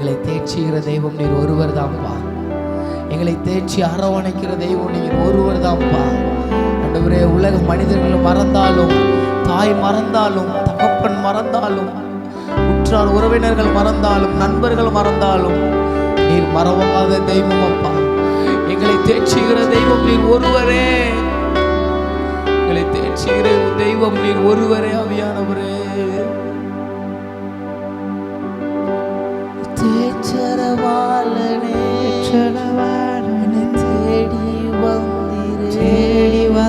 எங்களை தேய்ச்சிக்கிற தெய்வம் நீர் ஒருவர் தான்ப்பா எங்களை தேய்ச்சி அரவணைக்கிற தெய்வம் நீர் ஒருவர் தான்ப்பா ஆண்டவரே உலக மனிதர்கள் மறந்தாலும் தாய் மறந்தாலும் தகப்பன் மறந்தாலும் உற்றார் உறவினர்கள் மறந்தாலும் நண்பர்கள் மறந்தாலும் நீர் மறவாத தெய்வம் அப்பா. எங்களை தேய்ச்சிக்கிற தெய்வம் நீர் ஒருவரே. எங்களை தேய்ச்சிக்கிற தெய்வம் நீர் ஒருவரே அவியானவரே.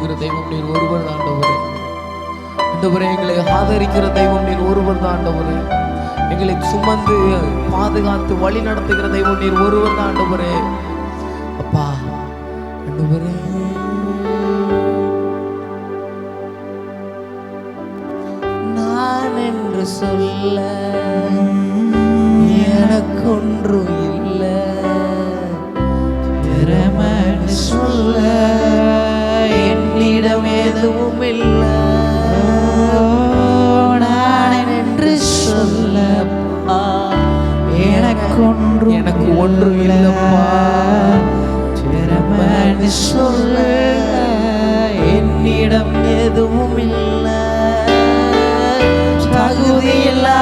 எங்களை தெய்வம் நீர் ஒருவர் தாண்டவரே. ஆண்டவரே எங்களை ஆதரிக்கிற தெய்வம் நீர் ஒருவர் தாண்டவரே. எங்களை சுமந்து பாதுகாத்து வழி நடத்துகிற தெய்வம் நீர் ஒருவர் தாண்டவரே. அப்பா ஆண்டவரே. நான் என்று சொல்ல எனக்கொன்றும் இல்லை. திறமை எனக்கொன்று எனக்கு ஒன்றும் இல்லப்பா. திறமன்னு சொல்ல என்னிடம் எதுவும் இல்லை தகுதியில்லா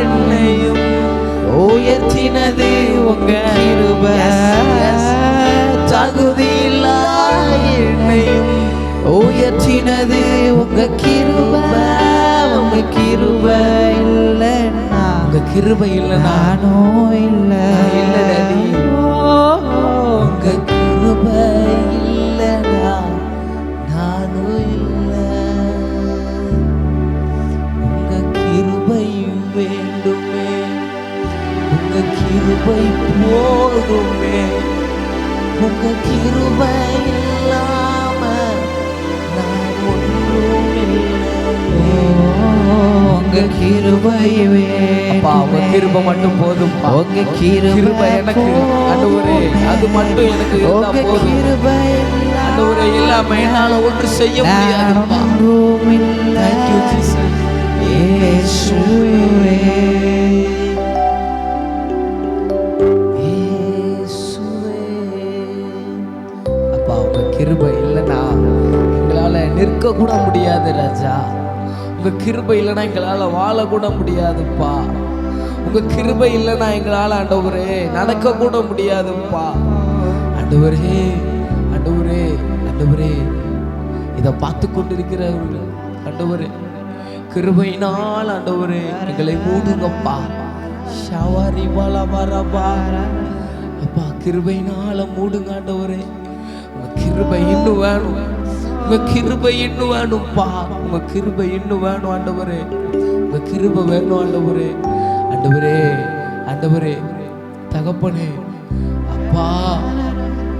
என்னையும் உயர்த்தினது உங்க கிருப. தகுதியில்லா என்னையும் உயர்த்தினது உங்க கிருப. உங்க கிருப. கிருப இல்லைனா நானும் இல்லை. இல்ல டாடி. உங்க கிருப இல்லைனா நானும் இல்லை. உங்க கிருபை வேண்டுமே. உங்க கிருபை போதுமே. உங்க கிருபை இல்லாம உங்க கிருபை அப்பா உங்க கிருபை மட்டும் போதும். உங்க கிருபை எனக்கு அது மட்டும் எனக்கு இருந்தா உங்க போதும். கிருபை ஆண்டவரே இல்லாம என்னால ஒன்று செய்ய முடியாதுப்பா. you, Jesus. இயேசுவே. கிருபை இல்லைன்னா எங்களால நிற்க கூட முடியாது ராஜா. உங்கள் கிருபை இல்லைன்னா எங்களால் வாழக்கூட முடியாதுப்பா. உங்கள் கிருபை இல்லைன்னா எங்களால் ஆண்டவரே நடக்கக்கூட முடியாதுப்பா. ஆண்டவரே ஆண்டவரே ஆண்டவரே. இதை பார்த்து கொண்டிருக்கிறவர்கள் ஆண்டவரே. கிருபையினால் ஆண்டவரே எங்களை மூடுங்கப்பா. ஷவாரி பலபரபா அப்பா கிருபையினால மூடுங்க ஆண்டவரே. உங்கள் கிருபை இன்னும் வேணும். உங்க கிருபை இன்னும் வேணும்ப்பா உங்க கிருபை இன்னும் வேணும் ஆண்டவரே. உங்க கிருபை வேணும் ஆண்டவரே. ஆண்டவரே ஆண்டவரே. தகப்பனே அப்பா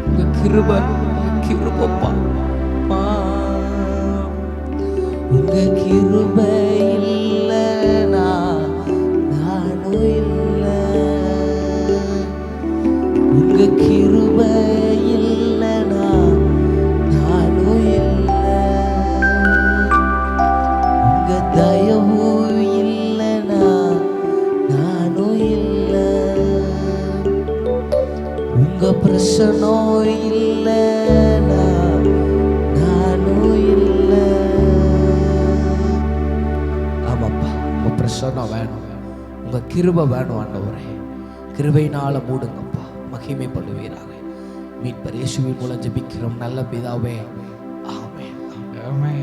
உங்க கிருபை கிருபப்பா. உங்க கிருபை. கிருபை வேணும் ஆண்டவரே. கிருபையினால் மூடுங்கப்பா. மகிமைப்படுவீராக மீட்பர் இயேசுவின் மூலம் ஜெபிக்கிறோம். நல்ல பிதாவே. ஆமே ஆமே